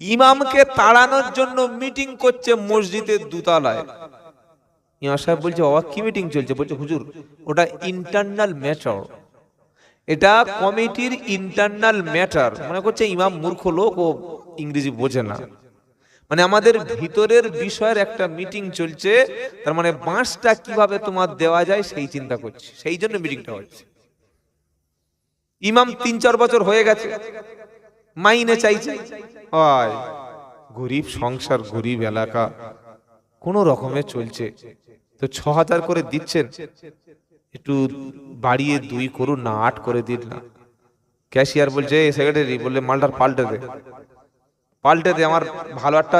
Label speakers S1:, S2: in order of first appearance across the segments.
S1: ইমামকে তাড়ানোর জন্য মিটিং করছে মসজিদের দুতলায়। ইমাম সাহেব বলছে, বাবা, কি মিটিং চলছে? বলছে, হুজুর, ওটা ইন্টারনাল ম্যাটার এটা কমিটির ইন্টারনাল ম্যাটার মনে করছে ইমাম মূর্খ লোক, ও ইংরেজি বোঝে না। মানে আমাদের ভিতরের বিষয়ের একটা মিটিং চলছে, তার মানে বাঁশটা কীভাবে তোমার দেওয়া যায় সেই চিন্তা করছে, সেই জন্য মিটিংটা হচ্ছে। ইমাম তিন চার বছর হয়ে গেছে। মাইনে চাইছে। গরিব সংসার, গরিব এলাকা, কোন রকমে চলছে। তো ছ হাজার করে দিচ্ছেন। একটু বাড়িয়ে দুই করুন না, আট করে দিন না। ক্যাশিয়ার বলছে সেক্রেটারি বললে, মালটার পাল্টে দে। পাল্টে দে, আমার ভালো একটা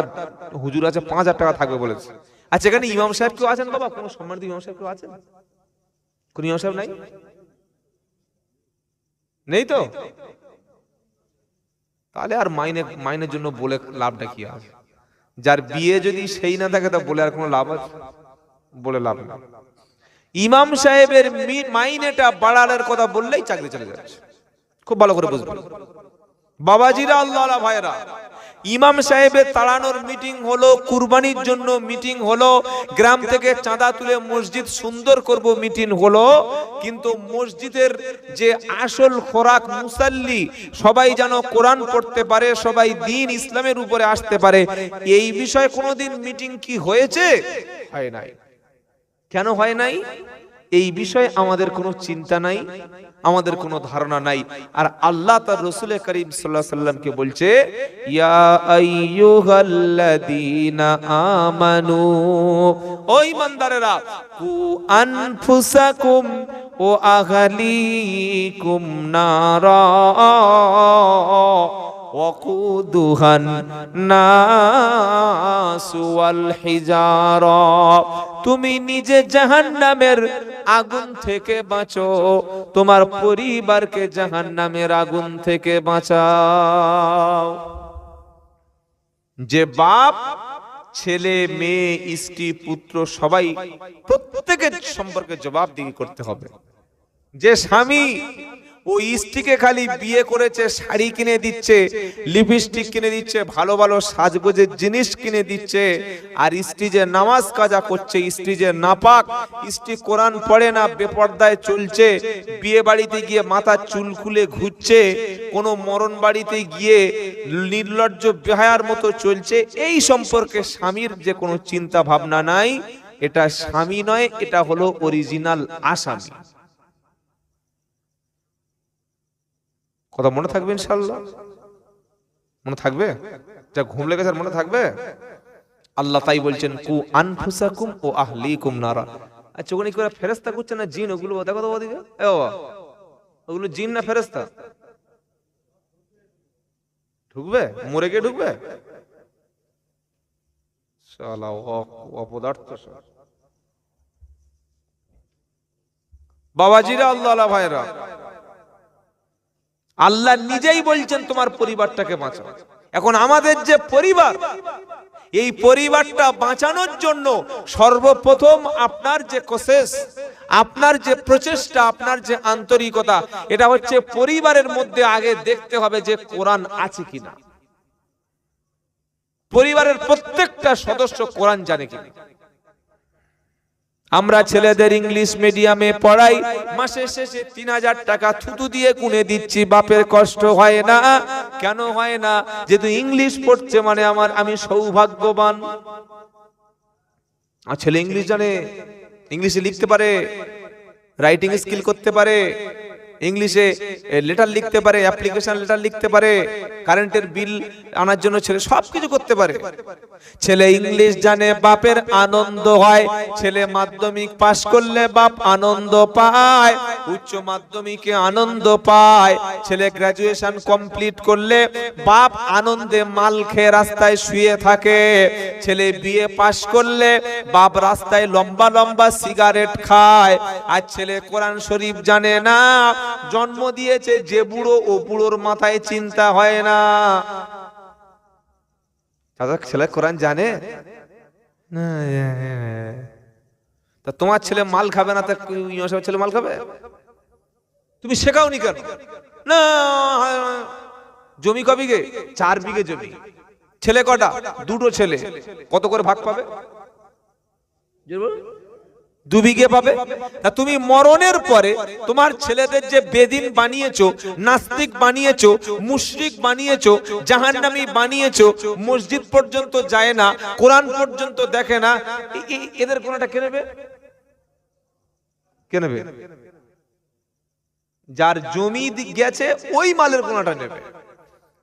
S1: হুজুর আছে, পাঁচ হাজার টাকা থাকবে বলেছে। আচ্ছা এখানে ইমাম সাহেব কেউ আছেন বাবা? কোনো সম্মানিত ইমাম সাহেব কেউ আছেন? কোন ইমাম সাহেব নাই? নেই তো? তাহলে আর মাইনে, মাইনের জন্য বলে লাভটা কি আছে যার বিয়ে যদি সেই না থাকে, তা বলে আর কোনো লাভ আছে? বলে লাভ না ইমাম সাহেবের মাইনেটা বাড়ানোর কথা বললেই চাকরি চলে যাচ্ছে। খুব ভালো করে বুঝবেন বাবাজিরা আল্লাহ ভাইরা ইমাম সাহেবের তাড়ানোর মিটিং হলো, কুরবানির জন্য মিটিং হলো, গ্রাম থেকে চাঁদা তুলে মসজিদ সুন্দর করব মিটিং হলো, কিন্তু মসজিদের যে আসল খোরাক মুসাল্লি, সবাই যেন কোরআন পড়তে পারে, সবাই দিন ইসলামের উপরে আসতে পারে, এই বিষয়ে কোনোদিন মিটিং কি হয়েছে? হয় নাই। কেন হয় নাই? এই বিষয়ে আমাদের কোনো চিন্তা নাই, আমাদের কোনো ধারণা নাই। আর আল্লাহ তার রসুল করিম সাল্লাহ সাল্লামকে বলছে আমানু, ওই ইমানদারেরা আনফুসাকুম ও তুমি নিজে জাহান্নামের আগুন থেকে বাঁচো। তোমার পরিবারকে জাহান্নামের আগুন থেকে বাঁচাও। যে বাপ, ছেলে, মেয়ে, স্ত্রী, পুত্র, সবাই প্রত্যেকের সম্পর্কে জবাবদিহি করতে হবে। যে স্বামী ও স্ত্রীকে খালি বিয়ে করেছে, শাড়ি কিনে দিচ্ছে লিপস্টিক কিনে দিচ্ছে, ভালো ভালো সাজগোজের জিনিস কিনে দিচ্ছে, আর স্ত্রী যে নামাজ কাজা করছে, স্ত্রী যে নাপাক, স্ত্রী কোরআন পড়ে না, বেপর্দায় চলছে, বিয়ে বাড়িতে গিয়ে মাথার চুল খুলে ঘুরছে, কোনো মরণ বাড়িতে গিয়ে নির্লজ্জ বেহায়ার মতো চলছে, এই সম্পর্কে স্বামীর যে কোনো চিন্তা ভাবনা নাই, এটা স্বামী নয়, এটা হলো অরিজিনাল আসামি। কথা মনে থাকবে ইনশাল্লাহ মনে থাকবে? যা ঘুম লেগেছে আর মনে থাকবে? আল্লাহ তাই বলছেন, কু আনফুসাকুম ও আহলিকুম নারা। আচ্ছা ওখানে কি ওরা ফেরেস্তা করছে না জিন? ওগুলো দেখো তো ওদিকে ওগুলো জিন না ফেরেস্তা ঢুকবে? মরে গিয়ে ঢুকবে? বাবাজিরা, আল্লাহ ভাইরা। আল্লাহ নিজেই বলছেন তোমার পরিবারটাকে বাঁচাও। এখন আমাদের যে পরিবার, এই পরিবারটা বাঁচানোর জন্য সর্বপ্রথম আপনার যে কোশেষ আপনার যে প্রচেষ্টা, আপনার যে আন্তরিকতা, এটা হচ্ছে পরিবারের মধ্যে আগে দেখতে হবে যে কোরআন আছে কিনা। পরিবারের প্রত্যেকটা সদস্য কোরআন জানে কিনা। আমরা ছেলেদের ইংলিশ মিডিয়ামে পড়াই, মাসে শেষে তিন হাজার টাকা থুতু দিয়ে কুনে দিচ্ছি, বাপের কষ্ট হয় না। কেন হয় না? যেহেতু ইংলিশ পড়ছে মানে আমার, আমি সৌভাগ্যবান। আর ছেলে ইংলিশ জানে, ইংলিশে লিখতে পারে, রাইটিং স্কিল করতে পারে ইংলিশে লেটার লিখতে পারে অ্যাপ্লিকেশন লেটার লিখতে পারে কারেন্টের বিল আনার জন্য ছেলে সব কিছু করতে পারে। ছেলে ইংলিশ জানে, বাপের আনন্দ হয়। ছেলে মাধ্যমিক পাশ করলে বাপ আনন্দ পায়, উচ্চ মাধ্যমিকে আনন্দ পায়। ছেলে গ্রাজুয়েশন কমপ্লিট করলে বাপ আনন্দে মাল খেয়ে রাস্তায় শুয়ে থাকে। ছেলে বিয়ে পাশ করলে বাপ রাস্তায় লম্বা লম্বা সিগারেট খায়। আর ছেলে কোরআন শরীফ জানে না জন্ম দিয়েছে, যে বুড়ো ও বুড়োর মাথায় চিন্তা হয় না। দাদা, ছেলে কোরআন জানে? তা তোমার ছেলে মাল খাবে না, তা ছেলে মাল খাবে? তুমি শেখাওনি কেন? না, জমি ক বিঘে চার বিঘে জমি। ছেলে কটা? দুটো ছেলে। কত করে ভাগ পাবে? দু বিঘে পাবে? তা তুমি মরণের পরে তোমার ছেলেদের যে বেদিন বানিয়েছো, নাস্তিক বানিয়েছো, মুশরিক বানিয়েছো, জাহান্নামী বানিয়েছো, মসজিদ পর্যন্ত যায় না, কোরআন পর্যন্ত দেখে না এদের কোনটা কে নেবে? কে নেবে? যার জমি গেছে, ওই মালের কোনটা নেবে।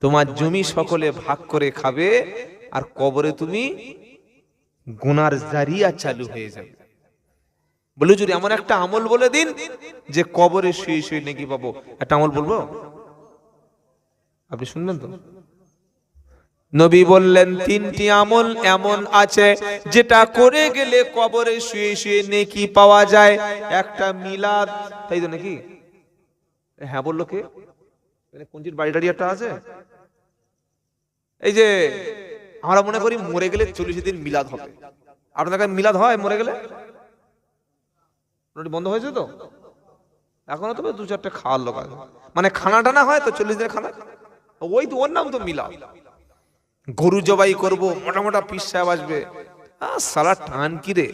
S1: তোমার জমি সকলে ভাগ করে খাবে, আর কবরে তুমি গুনার জারিয়া চালু হয়ে যাবে। বলে যদি এমন একটা আমল বলে দিন যে কবরে শুয়ে শুয়ে নাকি পাবো। একটা আমল বলব? আপনি শুনলেন তো? নবী বললেন, তিনটি আমল এমন আছে যেটা করে গেলে কবরে শুয়ে শুয়ে নেকি পাওয়া যায়। একটা মিলাদ, তাই তো নাকি? হ্যাঁ বলল কে? কোনটির বাড়ি একটা আছে। এই যে, আমরা মনে করি মরে গেলে চল্লিশ দিন মিলাদ হবে। আপনার মিলাদ হয় মরে গেলে? মোটামুটি বন্ধ হয়েছে তো? এখনও তবে দু চারটে খাওয়ার লোক আছে। মানে খানা টানা হয় তো চল্লিশ দিনের খানা? ওই তো, ওর নাম তো মিলা। গরু জবাই করব, মোটা মোটা পিস সাহেব আসবে। সালা টান কি রে?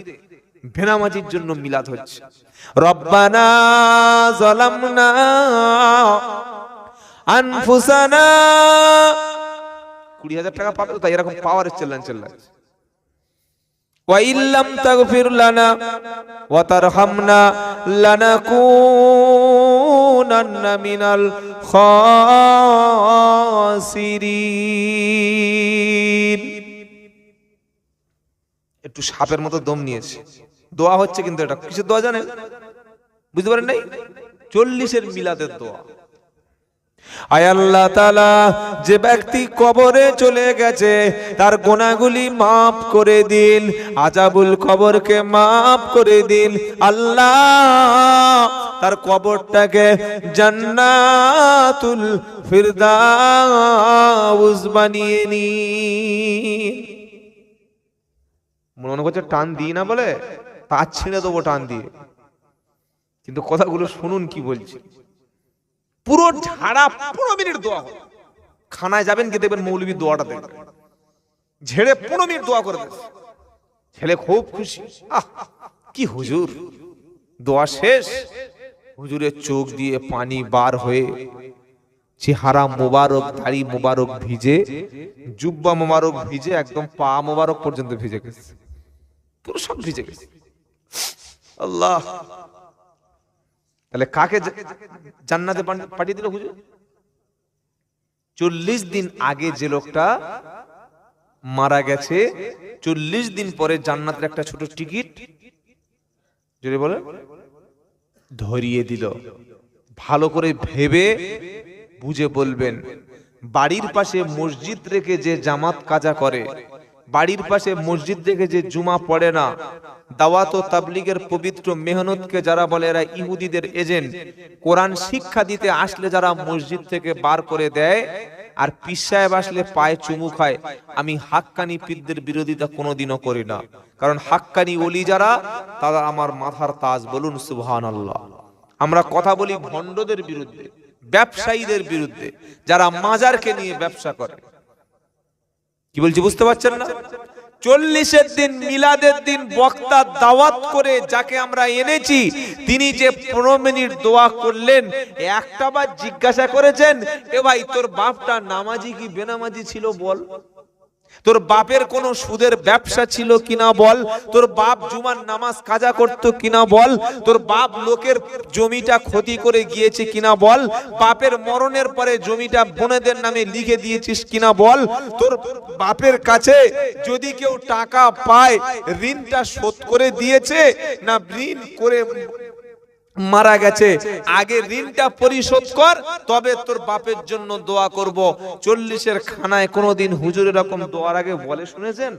S1: ভেনামাজির জন্য মিলাদ হচ্ছে রব্বানা জালামনা আনফুসানা। কুড়ি হাজার টাকা পাবে তাই এরকম পাওয়ারের চেল্লান চেল্লান ওয়াইল্লাম তাগফির লানা ওয়া তারহামনা লানাকুনান্না মিনাল খাসিরিন একটু সাপের মতো দম নিয়েছে। দোয়া হচ্ছে কিন্তু এটা। কিসের দোয়া জানে বুঝতে পারেন নাই? চল্লিশের মিলাদের দোয়া। আয় আল্লাহ তালা যে ব্যক্তি কবরে চলে গেছে, তার গোনাগুলি মাফ করে দিন আজাবুল কবরকে মাফ করে দিন আল্লাহ তার কবরটাকে জান্নাতুল ফিরদাউস বানিয়ে নিন। মনে করছে টান দিই না বলে? তার ছেড়ে দেবো টান দিয়ে। কিন্তু কথাগুলো শুনুন কি বলছি। পুরো ঝাড়া, পনেরো মিনিট দোয়া হবে খানায় যাবেন কি দেখবেন মৌলবী দোয়াটা দেখবেন ঝেড়ে পনেরো মিনিট দোয়া করে দেবে ছেলে খুব খুশি। আহ, কি হুজুর। দোয়া শেষ। হুজুরের চোখ দিয়ে পানি বার হয়ে চেহারা মোবারক, দাড়ি মোবারক ভিজে, জুব্বা মোবারক ভিজে, একদম পা মোবারক পর্যন্ত ভিজে গেছে। পুরো সব ভিজে গেছে। আল্লাহ। তাহলে কাকে জান্নাতে পাঠিয়ে দিল হুজুর? চল্লিশ দিন আগে যে লোকটা মারা গেছে, চল্লিশ দিন পরে জান্নাতের একটা ছোট টিকিট যদি বলে ধরিয়ে দিল। ভালো করে ভেবে বুঝে বলবেন, বাড়ির পাশে মসজিদ রেখে যে জামাত কাজা করে বাড়ির পাশে মসজিদ দেখে যে জুমা পড়ে না, দাওয়াত ও তাবলিগের পবিত্র মেহনতকে যারা বলে এরা ইহুদিদের এজেন্ট, কোরআন শিক্ষা দিতে আসলে যারা মসজিদ থেকে বার করে দেয় আর পিস সাহেব আসলে পায়ে চুমু খায়, আমি হাক্কানি পীরদের বিরোধিতা কোনোদিনও করি না। কারণ হাক্কানি ওলি যারা, তারা আমার মাথার তাজ, বলুন সুবহান আল্লাহ আমরা কথা বলি ভণ্ডদের বিরুদ্ধে, ব্যবসায়ীদের বিরুদ্ধে, যারা মাজারকে নিয়ে ব্যবসা করে। কি বলছি, বুঝতে পারছেন না? চল্লিশের দিন, মিলাদের দিন বক্তা দাওয়াত করে যাকে আমরা এনেছি, তিনি যে পনেরো মিনিট দোয়া করলেন, একটা বার জিজ্ঞাসা করেছেন, এ ভাই, তোর বাপটা নামাজি কি বেনামাজি ছিল বল? তোর বাপের কোনো সুদের ব্যবসা ছিল কিনা বল? তোর বাপ জুমার নামাজ কাজা করতো কিনা বল? তোর বাপ লোকের জমিটা ক্ষতি করে গিয়েছে কিনা বল? বাপের মরণের পরে জমিটা বোনেদের নামে লিখে দিয়েছিস কিনা বল? তোর বাপের কাছে যদি কেউ টাকা পায়, ঋণটা শোধ করে দিয়েছে না ঋণ করে মারা গেছে। আগে ঋণটা পরিশোধ কর তবে তোর বাপের জন্য দোয়া করব। চল্লিশের খানায় কোনোদিন হুজুর এরকম দোয়ার আগে বলে শুনেছেন?